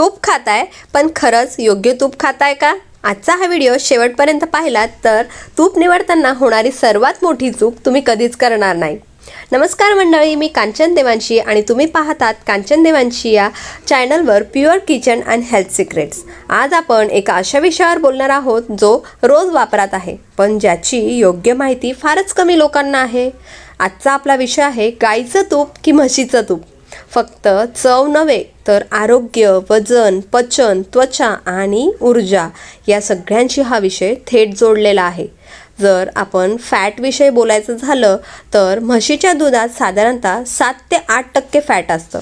तूप खाताय पण खरंच योग्य तूप खाताय का? आजचा हा व्हिडिओ शेवटपर्यंत पाहिलात तर तूप निवडताना होणारी सर्वात मोठी चूक तुम्ही कधीच करणार नाही. नमस्कार मंडळी मी कांचन देवांशी आणि तुम्ही पाहतात कांचन देवांशी या चॅनलवर pure kitchen and health secrets आज आपण एका अशा विषयावर बोलणार आहोत जो रोज वापरात आहे पण ज्याची योग्य माहिती फारच कमी लोकांना आहे. आजचा आपला विषय आहे गाईचं तूप की म्हशीचं तूप. फक्त चव नव्हे तर आरोग्य वजन पचन त्वचा आणि ऊर्जा या सगळ्यांशी हा विषय थेट जोडलेला आहे. जर आपण फॅटविषयी बोलायचं झालं तर म्हशीच्या दुधात साधारणतः सात ते आठ टक्के फॅट असतं.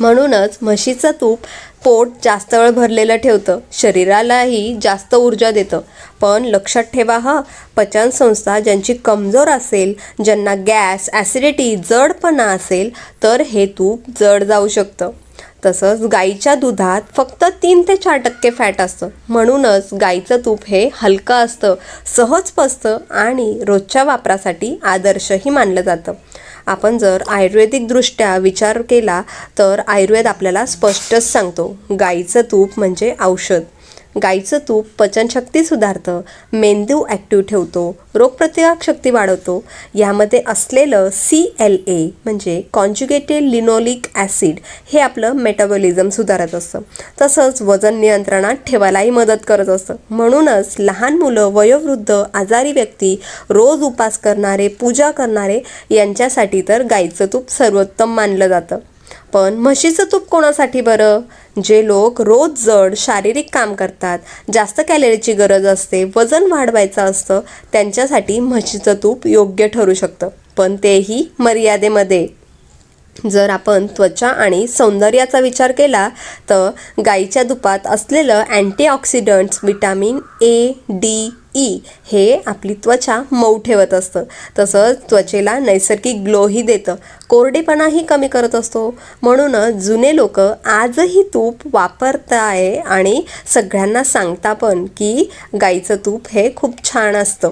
म्हणूनच म्हशीचं तूप पोट जास्त वेळ भरलेलं ठेवतं. शरीरालाही जास्त ऊर्जा देतं. पण लक्षात ठेवा हा पचनसंस्था ज्यांची कमजोर असेल ज्यांना गॅस ॲसिडिटी जडपणा असेल तर हे तूप जड जाऊ शकतं. तसंच गाईच्या दुधात फक्त तीन ते चार टक्के फॅट असतं. म्हणूनच गाईचं तूप हे हलकं असतं सहज पचतं आणि रोजच्या वापरासाठी आदर्शही मानलं जातं. आपण जर आयुर्वेदिकदृष्ट्या विचार केला तर आयुर्वेद आपल्याला स्पष्टच सांगतो. गाईचं तूप म्हणजे औषध. गाईचं तूप पचनशक्ती सुधारतं मेंदू ॲक्टिव्ह ठेवतो रोगप्रतिकारक शक्ती वाढवतो. यामध्ये असलेलं सी एल ए म्हणजे कॉन्ज्युगेटेड लिनोलिक ॲसिड हे आपलं मेटाबॉलिझम सुधारत असतं. तसंच वजन नियंत्रणात ठेवायलाही मदत करत असतं. म्हणूनच लहान मुलं वयोवृद्ध आजारी व्यक्ती रोज उपास करणारे पूजा करणारे यांच्यासाठी तर गाईचं तूप सर्वोत्तम मानलं जातं. पण म्हशीचं तूप कोणासाठी बरं? जे लोक रोज जड शारीरिक काम करतात जास्त कॅलरीची गरज असते वजन वाढवायचं असतं त्यांच्यासाठी म्हशीचं तूप योग्य ठरू शकतं. पण तेही मर्यादेमध्ये. जर आपण त्वचा आणि सौंदर्याचा विचार केला तर गाईच्या दुपात असलेलं antioxidants vitamin A D E हे आपली त्वचा मऊ ठेवत असतं. तसंच त्वचेला नैसर्गिक ग्लोही देतं. कोरडेपणाही कमी करत असतो. म्हणूनच जुने लोक आजही तूप वापरताय आणि सगळ्यांना सांगता पण की गाईचं तूप हे खूप छान असतं.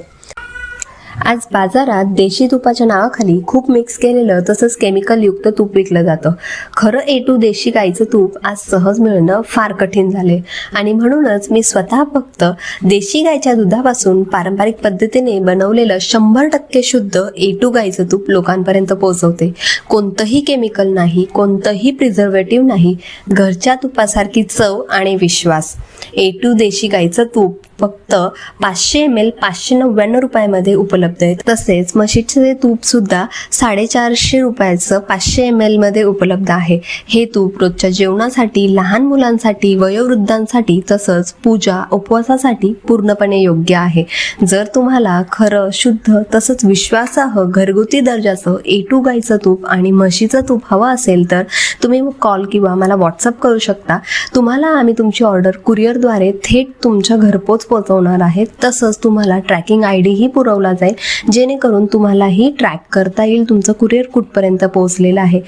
आज बाजारात देशी तुपाच्या नावाखाली खूप मिक्स केलेलं तसंच केमिकल युक्त तूप विकलं जातं. खरं ए टू देशी गाईचं तूप आज सहज मिळणं फार कठीण झाले आणि म्हणूनच मी स्वतः फक्त देशी गायच्या दुधापासून पारंपरिक पद्धतीने बनवलेलं शंभर टक्के शुद्ध ए टू गाईचं तूप लोकांपर्यंत पोहोचवते. कोणतंही केमिकल नाही कोणतंही प्रिझर्वेटिव्ह नाही घरच्या तुपासारखी चव आणि विश्वास. ए टू देशी गाईचं तूप फक्त पाचशे एम एल पाचशे नव्याण्णव रुपयामध्ये उपलब्ध आहे तसेच म्हशीचे तूप सुद्धा साडेचारशे रुपयाचं पाचशे एम एलमध्ये उपलब्ध आहे. हे तूप रोजच्या जेवणासाठी लहान मुलांसाठी वयोवृद्धांसाठी तसंच पूजा उपवासासाठी पूर्णपणे योग्य आहे. जर तुम्हाला खरं शुद्ध तसंच विश्वासाह घरगुती दर्जाचं ए टू गाईचं तूप आणि म्हशीचं तूप हवं असेल तर तुम्ही कॉल किंवा मला व्हॉट्सअप करू शकता. तुम्हाला आम्ही तुमची ऑर्डर कुरिअरद्वारे थेट तुमच्या घरपोच पोहोचवणार आहेत. तसंच तुम्हाला ट्रॅकिंग आय डीही पुरवला जाईल. जेणेकरून तुम्हालाही ट्रॅक करता येईल. तुमचं कुरिअर कुठपर्यंत पोहोचलेलं आहे.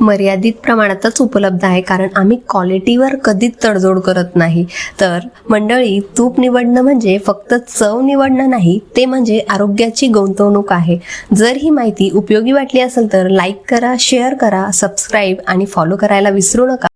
मर्यादित प्रमाणातच उपलब्ध आहे. कारण आम्ही क्वालिटीवर कधीच तडजोड करत नाही. तर मंडळी तूप निवडणं म्हणजे फक्त चव निवडणं नाही ते म्हणजे आरोग्याची गुंतवणूक आहे. जर ही माहिती उपयोगी वाटली असेल तर लाईक करा शेअर करा सबस्क्राईब आणि फॉलो करायला विसरू नका.